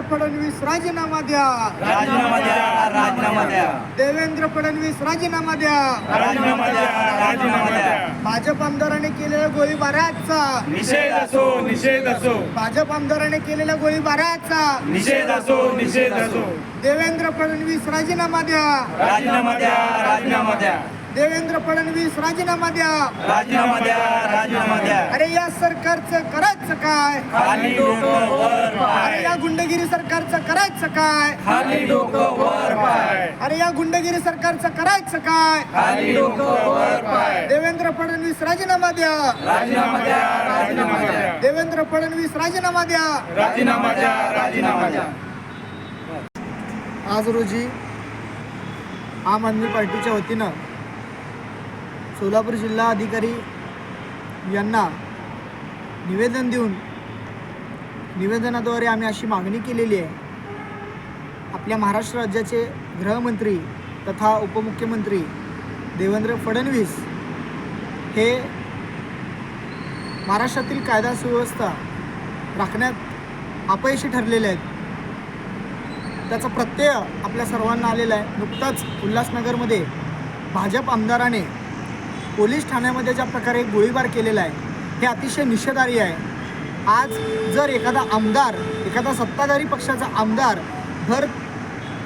देवेंद्र फडणवीस राजीनामा द्या. राजीनामा द्या राजीनामा द्या. देवेंद्र फडणवीस राजीनामा द्या. राजीनामा द्या राजीनामा द्या. भाजप आमदाराने केलेल्या गोळीबाराचा निषेध असो निषेध असो. भाजप आमदाराने केलेल्या गोळीबाराचा निषेध असो निषेध असो. देवेंद्र फडणवीस राजीनामा द्या. राजीनामा द्या राजीनामा द्या. देवेंद्र फडणवीस राजीनामा द्या. राजीनामा द्या राजीनामा द्या. अरे या सरकारचं करायचं काय? खाली डोकं वर अरे पाय. या गुंडगिरी सरकारचं करायचं काय? खाली डोकं वर पाय. अरे या गुंडगिरी सरकारचं करायचं काय? खाली डोकं वर पाय. देवेंद्र फडणवीस राजीनामा द्या. राजीनामा द्या राजीनामा द्या. देवेंद्र फडणवीस राजीनामा द्या. राजीनामा द्या राजीनामा द्या. आज रोजी आम आदमी पार्टीच्या वतीनं सोलापूर जिल्हा अधिकारी यांना निवेदन देऊन निवेदनाद्वारे आम्ही अशी मागणी केलेली आहे. आपल्या महाराष्ट्र राज्याचे गृहमंत्री तथा उपमुख्यमंत्री देवेंद्र फडणवीस हे महाराष्ट्रातील कायदा सुव्यवस्था राखण्यात अपयशी ठरलेले आहेत. त्याचा प्रत्यय आपल्या सर्वांना आलेला आहे. नुकताच उल्हासनगरमध्ये भाजप आमदाराने पोलीस ठाण्यामध्ये ज्या प्रकारे गोळीबार केलेला आहे हे अतिशय निषेधार्ह आहे. आज जर एखादा आमदार एखादा सत्ताधारी पक्षाचा आमदार भर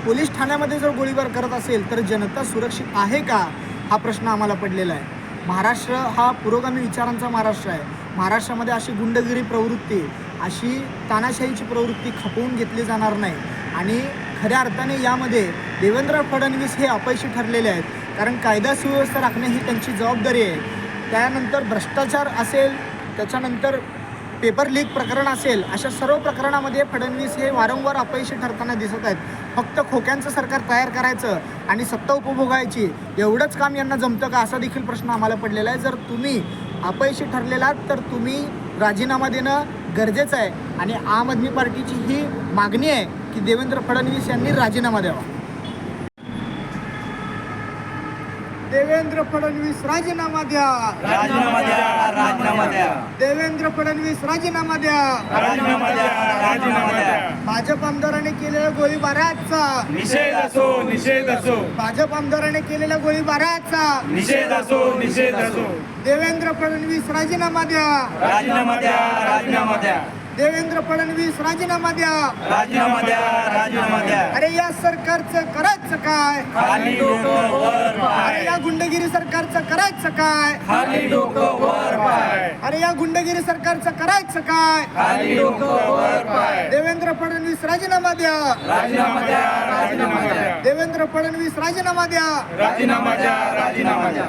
पोलीस ठाण्यामध्ये जर गोळीबार करत असेल तर जनता सुरक्षित आहे का? हा प्रश्न आम्हाला पडलेला आहे. महाराष्ट्र हा पुरोगामी विचारांचा महाराष्ट्र आहे. महाराष्ट्रामध्ये अशी गुंडगिरी प्रवृत्ती अशी तानाशाहीची प्रवृत्ती खपवून घेतली जाणार नाही. आणि खऱ्या अर्थाने यामध्ये देवेंद्र फडणवीस हे अपयशी ठरलेले आहेत. कारण कायदा सुव्यवस्था राखणे ही त्यांची जबाबदारी आहे. त्यानंतर भ्रष्टाचार असेल त्याच्यानंतर पेपर लीक प्रकरण असेल अशा सर्व प्रकरणामध्ये फडणवीस हे वारंवार अपयशी ठरताना दिसत आहेत. फक्त खोक्यांचं सरकार तयार करायचं आणि सत्ता उपभोगायची एवढंच काम यांना जमतं का? असा देखील प्रश्न आम्हाला पडलेला आहे. जर तुम्ही अपयशी ठरलेलात तर तुम्ही राजीनामा देणं गरजेचं आहे. आणि आम आदमी पार्टीची ही मागणी आहे की देवेंद्र फडणवीस यांनी राजीनामा द्यावा. देवेंद्र फडणवीस राजीनामा द्या. राजीनामा द्या राजीनामा द्या. देवेंद्र फडणवीस राजीनामा द्या. राजीनामा द्या राजीनामा द्या. भाजप आमदाराने केलेल्या गोळीबाराचा. निषेध असो निषेध असो. भाजप आमदाराने केलेल्या गोळीबाराचा. निषेध असो निषेध असो. देवेंद्र फडणवीस राजीनामा द्या. राजीनामा द्या राजीनामा द्या. देवेंद्र फडणवीस राजीनामा द्या. राजीनामा द्या राजीनामा द्या. अरे या सरकारचं करायचं काय? खाली डोकं वर पाय या गुंडगिरी सरकारचं करायचं काय? खाली डोकं वर पाय. अरे या गुंडगिरी सरकारचं करायचं काय? खाली डोकं वर पाय. देवेंद्र फडणवीस राजीनामा द्या. राजीनामा द्या राजीनामा द्या. देवेंद्र फडणवीस राजीनामा द्या. राजीनामा द्या राजीनामा द्या.